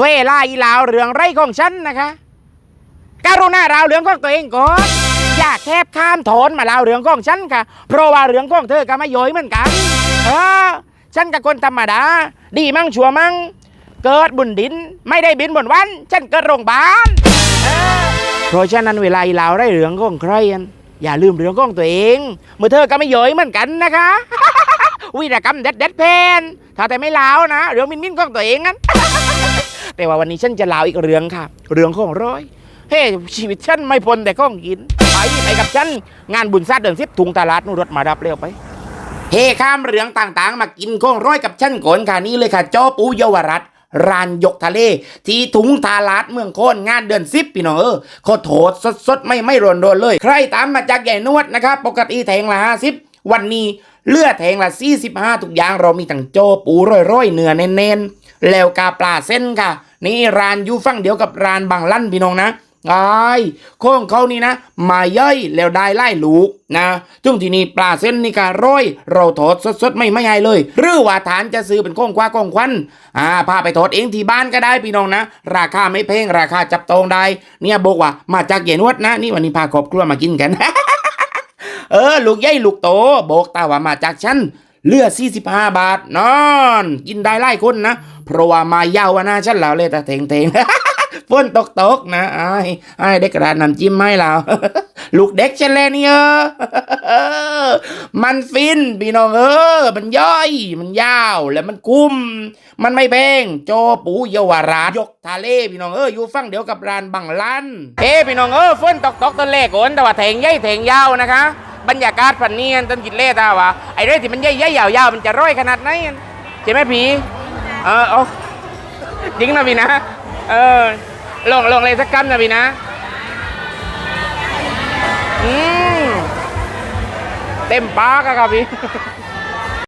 เวลาอีลาวเรืองไรของฉันนะคะการุณาราวเรืองของตัวเองก่อนอย่าแคบข้ามโถนมาลาวเรืองของฉันค่ะ เพราะว่าเรืองของเธอก็ไม่ย่อยเหมือนกัน เออ ฉันกับคนธรรมดา ดีมั่งชัวมั่งเกิดบุญดิน ไม่ได้บินบนวัน ฉันเกิดโรงพยาบาลเพราะฉะนั้นเวลาอีลาวได้เรืองของใครอันอย่าลืมเรืองของตัวเองเมื่อเธอก็ไม่ย่อยเหมือนกันนะคะวิรกรรมเด็ดเด็ดเพนถ้าแต่ไม่ลาวนะเรืองมินมินของตัวเองนั้น แต่ว่าวันนี้ฉันจะลาวอีกเรื่องค่ะ เรื่องของร้อย เฮ้ชีวิตฉันไม่พ้นแต่ข้องกิน ไปไปกับฉัน งานบุญซาเดินซิบถุงตลาดนู่นรถมารับเร็วไป เฮข้ามเรื่องต่างๆ มากินข้องร้อยกับฉันก่อนค่ะนี่เลยค่ะจอปูเยาวรัฐร้านยกทะเล ที่ถุงตลาดเมืองโคนงานเดือนซิบพี่น้องเออขอโทษสดๆ ไม่ไม่รวนโดนเลย ใครตามมาจากใหญ่นวดนะครับ ปกติแทงละห้าสิบ วันนี้เลือดแทงละสี่สิบห้าทุกอย่างเรามีทั้งโจปูร้อยๆเนื้อเน้นๆแล้วกาปลาเส้นค่ะ นี่ร้านยู่ฝั่งเดียวกับร้านบางลั่นพี่น้องนะไอ้โค้งเขานี่นะ มาย่อยแล้วได้ไล่ลูกนะจึงที่นี่ปลาเส้นนี่ก็ร้อย เราทอดสดๆ ไม่ไม่ให้เลย หรือว่าฐานจะซื้อเป็นโค้งคว้าโค้งควันอ่าพาไปทอดเองที่บ้านก็ได้พี่น้องนะ ราคาไม่แพงราคาจับต้องได้ เนี่ยบอกว่ามาจากเย็นวดนะ นี่วันนี้พาครอบครัวมากินกัน เออ ลูกใหญ่ลูกโตบอกตาว่ามาจากฉันเลือ45 บาทนอน กินได้ไล่คนนะ เพราะว่ามาเยาวนะฉันแล้วเลยแต่เทงเทงฝนตกตกนะไอ้ไอ้เด็กกระดาษน้ำจิ้มไม่แล้วลูกเด็กฉันเลยนี่เออมันฟินพี่น้องเออ มันย่อยมันยาวแล้วมันคุ้ม มันไม่แพงโจปูเยาวราชยกทะเลพี่น้องเอออยู่ฝั่งเดี๋ยวกับร้านบังลันเฮ้พี่น้องเออฝนตกตกต้นเล็กโอนแต่ว่าแถงใหญ่แถงยาวนะคะ บรรยากาศพันเนียนต้นกินเล่ตาวะไอ้เรื่องที่มันใหญ่ใหญ่ยาวๆมันจะร้อยขนาดไหนใช่ไหมพี่เออโอ้จริงนะพี่นะเออลองลองเลยสักคำนะพี่นะอืมเต็มปากอะครับพี่